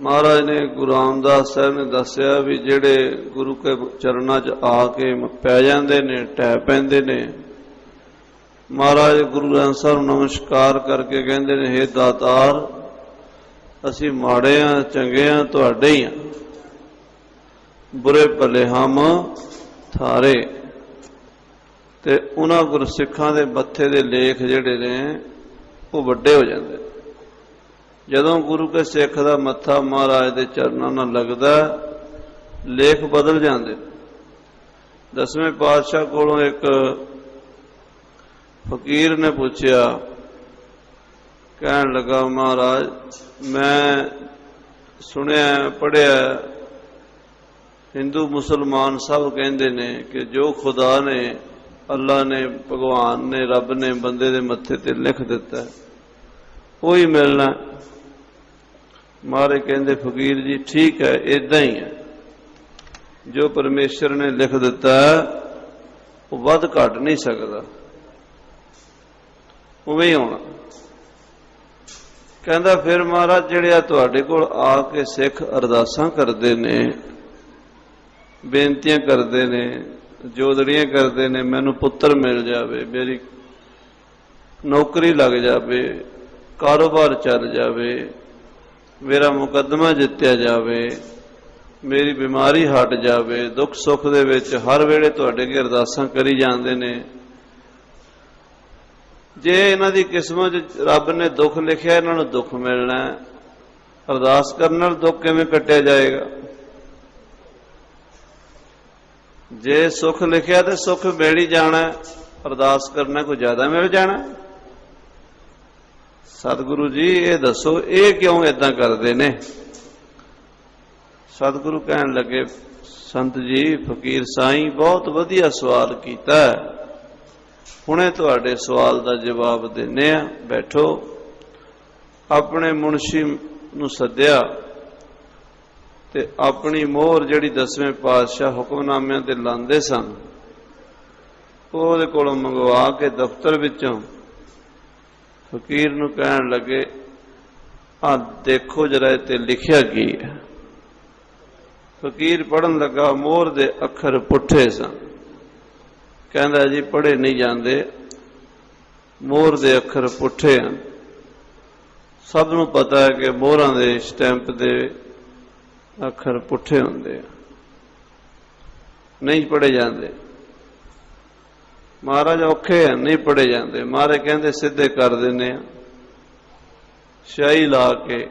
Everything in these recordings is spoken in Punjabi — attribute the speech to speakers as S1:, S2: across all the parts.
S1: ਮਹਾਰਾਜ ਨੇ ਗੁਰੂ ਰਾਮਦਾਸ ਸਾਹਿਬ ਨੇ ਦੱਸਿਆ ਵੀ ਜਿਹੜੇ ਗੁਰੂ ਕੇ ਚਰਨਾਂ 'ਚ ਆ ਕੇ ਪੈ ਜਾਂਦੇ ਨੇ, ਟਹਿ ਪੈਂਦੇ ਨੇ, ਮਹਾਰਾਜ ਗੁਰੂ ਗ੍ਰੰਥ ਸਾਹਿਬ ਨੂੰ ਨਮਸਕਾਰ ਕਰਕੇ ਕਹਿੰਦੇ ਨੇ हे ਦਾਤਾਰ, ਅਸੀਂ ਮਾੜੇ ਆ, ਚੰਗੇ ਆ, ਤੁਹਾਡੇ ਹੀ ਆ। ਬੁਰੇ ਭਲੇ ਹਮ ਥਾਰੇ। ਤੇ ਉਹਨਾਂ ਗੁਰਸਿੱਖਾਂ ਦੇ ਮੱਥੇ ਦੇ ਲੇਖ ਜਿਹੜੇ ਨੇ, ਉਹ ਵੱਡੇ ਹੋ ਜਾਂਦੇ ਜਦੋਂ ਗੁਰੂ ਕੇ ਸਿੱਖ ਦਾ ਮੱਥਾ ਮਹਾਰਾਜ ਦੇ ਚਰਨਾਂ ਨਾਲ ਲੱਗਦਾ, ਲੇਖ ਬਦਲ ਜਾਂਦੇ। ਦਸਵੇਂ ਪਾਤਸ਼ਾਹ ਕੋਲੋਂ ਇੱਕ ਫਕੀਰ ਨੇ ਪੁੱਛਿਆ, ਕਹਿਣ ਲੱਗਾ, ਮਹਾਰਾਜ, ਮੈਂ ਸੁਣਿਆ ਪੜਿਆ ਹਿੰਦੂ ਮੁਸਲਮਾਨ ਸਭ ਕਹਿੰਦੇ ਨੇ ਕਿ ਜੋ ਖੁਦਾ ਨੇ, ਅੱਲਾ ਨੇ, ਭਗਵਾਨ ਨੇ, ਰੱਬ ਨੇ ਬੰਦੇ ਦੇ ਮੱਥੇ ਤੇ ਲਿਖ ਦਿੱਤਾ ਉਹੀ ਮਿਲਣਾ ਮਾਰੇ ਕਹਿੰਦੇ, ਫਕੀਰ ਜੀ, ਠੀਕ ਹੈ ਇਦਾਂ ਹੀ ਹੈ। ਜੋ ਪਰਮੇਸ਼ਰ ਨੇ ਲਿਖ ਦਿੱਤਾ, ਉਹ ਵੱਧ ਘਟ ਨਹੀਂ ਸਕਦਾ। ਉਵੇਂ ਹੀ ਹੋਣਾ। ਕਹਿੰਦਾ, ਫਿਰ ਮਹਾਰਾਜ, ਜਿਹੜੇ ਆ ਤੁਹਾਡੇ ਕੋਲ ਆ ਕੇ ਸਿੱਖ ਅਰਦਾਸਾਂ ਕਰਦੇ ਨੇ, ਬੇਨਤੀਆਂ ਕਰਦੇ ਨੇ, ਜੋਦੜੀਆਂ ਕਰਦੇ ਨੇ, ਮੈਨੂੰ ਪੁੱਤਰ ਮਿਲ ਜਾਵੇ, ਮੇਰੀ ਨੌਕਰੀ ਲੱਗ ਜਾਵੇ, ਕਾਰੋਬਾਰ ਚੱਲ ਜਾਵੇ ਮੇਰਾ ਮੁਕੱਦਮਾ ਜਿੱਤਿਆ ਜਾਵੇ, ਮੇਰੀ ਬਿਮਾਰੀ ਹਟ ਜਾਵੇ, ਦੁੱਖ ਸੁੱਖ ਦੇ ਵਿੱਚ ਹਰ ਵੇਲੇ ਤੁਹਾਡੇ ਅੱਗੇ ਅਰਦਾਸਾਂ ਕਰੀ ਜਾਂਦੇ ਨੇ। ਜੇ ਇਹਨਾਂ ਦੀ ਕਿਸਮਤ 'ਚ ਰੱਬ ਨੇ ਦੁੱਖ ਲਿਖਿਆ, ਇਹਨਾਂ ਨੂੰ ਦੁੱਖ ਮਿਲਣਾ ਅਰਦਾਸ ਕਰਨ ਨਾਲ ਦੁੱਖ ਕਿਵੇਂ ਕੱਟਿਆ ਜਾਏਗਾ? ਜੇ ਸੁੱਖ ਲਿਖਿਆ ਤੇ ਸੁੱਖ ਮਿਲ ਹੀ ਜਾਣਾ, ਅਰਦਾਸ ਕਰਨਾ ਕੋਈ ਜ਼ਿਆਦਾ ਮਿਲ ਜਾਣਾ। ਸਤਿਗੁਰੂ ਜੀ, ਇਹ ਦੱਸੋ, ਇਹ ਕਿਉਂ ਇਦਾਂ ਕਰਦੇ ਨੇ? ਸਤਿਗੁਰੂ ਕਹਿਣ ਲੱਗੇ, ਸੰਤ ਜੀ, ਫਕੀਰ ਸਾਈਂ, ਬਹੁਤ ਵਧੀਆ ਸਵਾਲ ਕੀਤਾ ਹੁਣੇ ਤੁਹਾਡੇ ਸਵਾਲ ਦਾ ਜਵਾਬ ਦਿੰਨੇ ਆ। ਬੈਠੋ। ਆਪਣੇ ਮੁਨਸ਼ੀ ਨੂੰ ਸੱਦਿਆ ਤੇ ਆਪਣੀ ਮੋਹਰ ਜਿਹੜੀ ਦਸਵੇਂ ਪਾਤਸ਼ਾਹ ਹੁਕਮਨਾਮਿਆਂ ਤੇ ਲਾਉਂਦੇ ਸਨ, ਉਹਦੇ ਕੋਲੋਂ ਮੰਗਵਾ ਕੇ ਦਫ਼ਤਰ ਵਿੱਚੋਂ ਫਕੀਰ ਨੂੰ ਕਹਿਣ ਲੱਗੇ ਆ ਦੇਖੋ ਜਰਾ ਇਹ ਤੇ ਲਿਖਿਆ ਕੀ ਹੈ? ਫਕੀਰ ਪੜਨ ਲੱਗਾ ਮੋਹਰ ਦੇ ਅੱਖਰ ਪੁੱਠੇ ਸਨ। ਕਹਿੰਦਾ, ਜੀ, ਪੜ੍ਹੇ ਨਹੀਂ ਜਾਂਦੇ। ਮੋਹਰ ਦੇ ਅੱਖਰ ਪੁੱਠੇ ਹਨ। ਸਭ ਨੂੰ ਪਤਾ ਹੈ ਕਿ ਮੋਹਰਾਂ ਦੇ ਸਟੈਂਪ ਦੇ ਅੱਖਰ ਪੁੱਠੇ ਹੁੰਦੇ ਆ। ਨਹੀਂ ਪੜੇ ਜਾਂਦੇ। ਮਹਾਰਾਜ ਔਖੇ ਆ, ਨਹੀਂ ਪੜੇ ਜਾਂਦੇ। ਮਹਾਰਾਜ ਕਹਿੰਦੇ ਸਿੱਧੇ ਕਰ ਦਿੰਨੇ ਆ। ਸ਼ਾਹੀ ਲਾ ਕੇ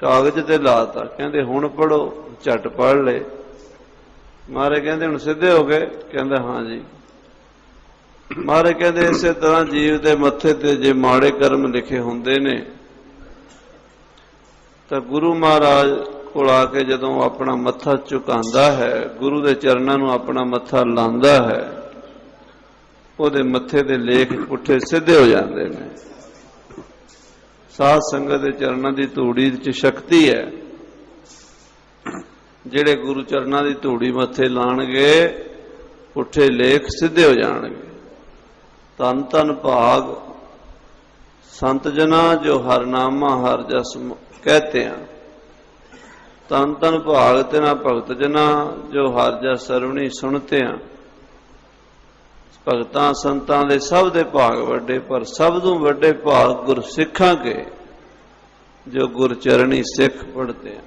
S1: ਕਾਗਜ਼ ਤੇ ਲਾਤਾ ਕਹਿੰਦੇ ਹੁਣ ਪੜੋ ਝਟ ਪੜ ਲੈ। ਮਹਾਰਾਜ ਕਹਿੰਦੇ ਹੁਣ ਸਿੱਧੇ ਹੋ ਗਏ। ਕਹਿੰਦਾ ਹਾਂ ਜੀ। ਮਹਾਰਾਜ ਕਹਿੰਦੇ ਇਸੇ ਤਰ੍ਹਾਂ ਜੀਵ ਦੇ ਮੱਥੇ ਤੇ ਜੇ ਮਾੜੇ ਕਰਮ ਲਿਖੇ ਹੁੰਦੇ ਨੇ, ਤਾਂ ਗੁਰੂ ਮਹਾਰਾਜ ਕੋਲ ਆ ਕੇ ਜਦੋਂ ਆਪਣਾ ਮੱਥਾ ਝੁਕਾਉਂਦਾ ਹੈ, ਗੁਰੂ ਦੇ ਚਰਨਾਂ ਨੂੰ ਆਪਣਾ ਮੱਥਾ ਲਾਉਂਦਾ ਹੈ ਉਹਦੇ ਮੱਥੇ ਦੇ ਲੇਖ ਪੁੱਠੇ ਸਿੱਧੇ ਹੋ ਜਾਂਦੇ ਨੇ। ਸਾਧ ਸੰਗਤ ਦੇ ਚਰਨਾਂ ਦੀ ਧੂੜੀ ਵਿੱਚ ਸ਼ਕਤੀ ਹੈ। ਜਿਹੜੇ ਗੁਰੂ ਚਰਨਾਂ ਦੀ ਧੂੜੀ ਮੱਥੇ ਲਾਣਗੇ, ਪੁੱਠੇ ਲੇਖ ਸਿੱਧੇ ਹੋ ਜਾਣਗੇ। ਤਨ ਤਨ ਭਾਗ, ਸੰਤ ਜਨਾ ਜੋ ਹਰਨਾਮਾ ਹਰ ਜਸ ਕਹਤੇ ਆ ਤਨ ਤਨ ਭਾਗ ਤੇ ਨਾ ਭਗਤ ਜਨਾ ਜੋ ਹਰ ਜਸ ਸਰਵਣੀ ਸੁਣਤੇ ਆ ਭਗਤਾਂ ਸੰਤਾਂ ਦੇ ਸਭ ਦੇ ਭਾਗ ਵੱਡੇ, ਪਰ ਸਭ ਤੋਂ ਵੱਡੇ ਭਾਗ ਗੁਰ ਸਿੱਖਾਂ ਕੇ, ਜੋ ਗੁਰਚਰਣੀ ਸਿੱਖ ਪੜਦੇ ਆ